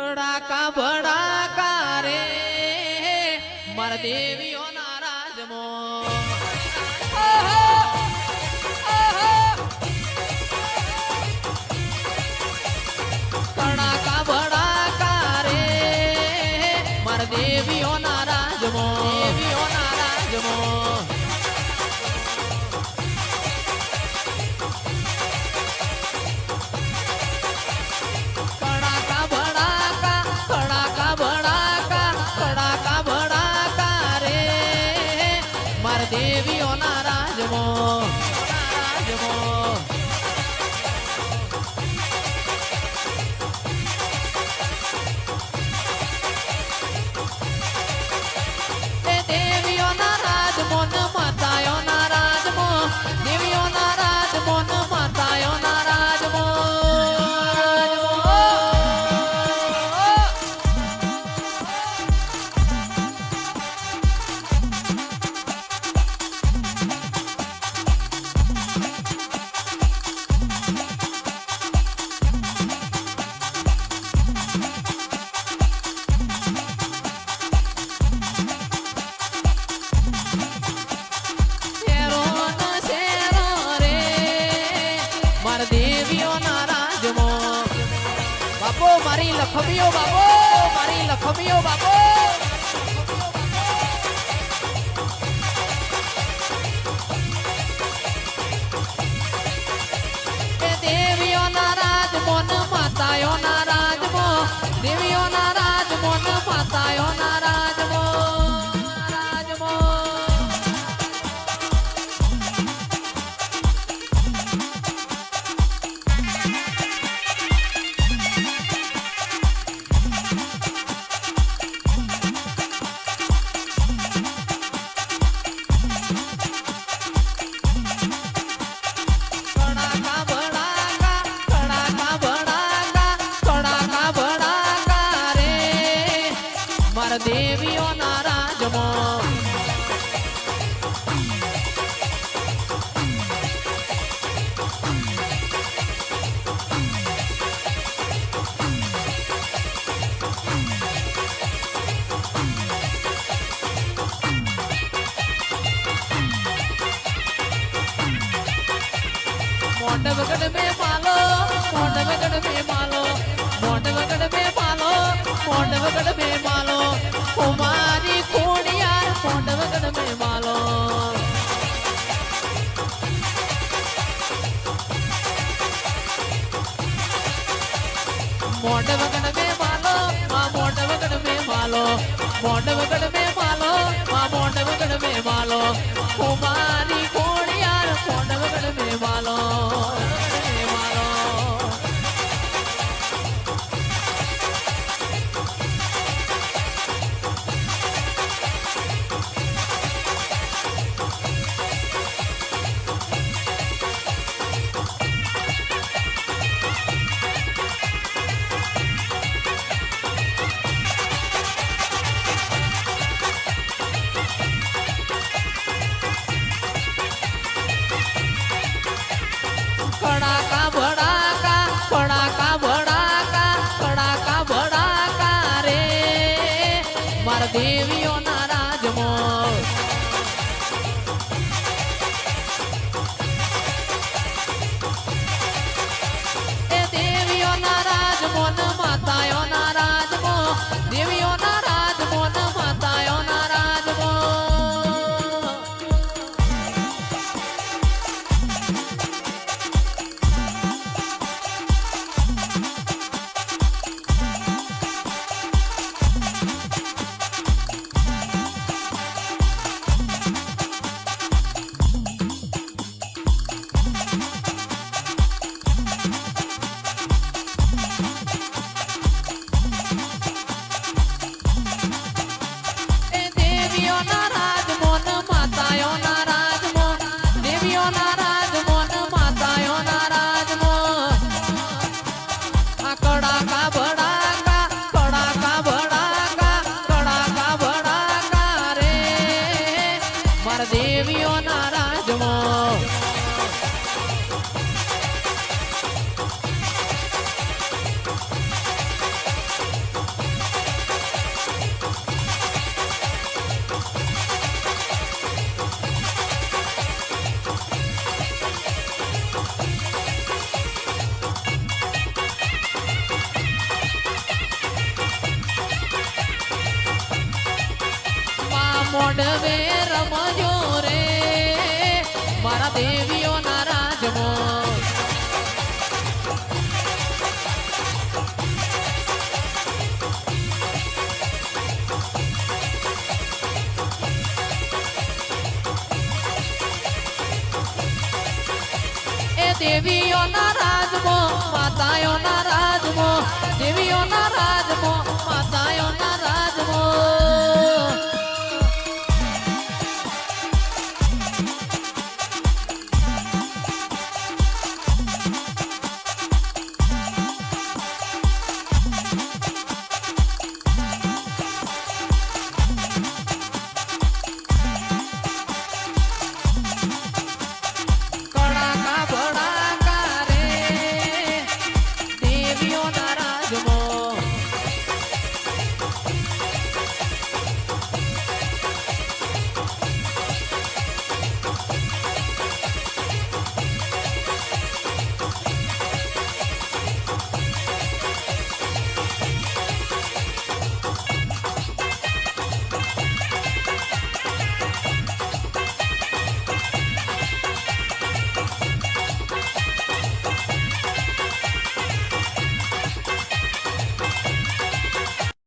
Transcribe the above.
એકડા કા ભડા કારે મર દેવીઓ નારાજમો. કણા કા ભડા કારે મર દેવીઓ નારાજમો. મારી લખમીઓ બાબો મારી લખમીઓ બાબો. ચાર દેવીઓ ના રાજમાં મોટ વગડ બે પાલો મોટ વગડ બે પાલો મોટ વગડ બે પાલો મોટ మోటవగడమే మాలో మా మోటవగడమే మాలో. మోటవగడమే మాలో మా మోటవగడమే మాలో. Devi ona. ચાર દેવીઓના રાજમાં મોઢવે રમજો અમારા દેવીઓના રાજમાં એ દેવીઓના રાજમાં માતાઓના રાજમાં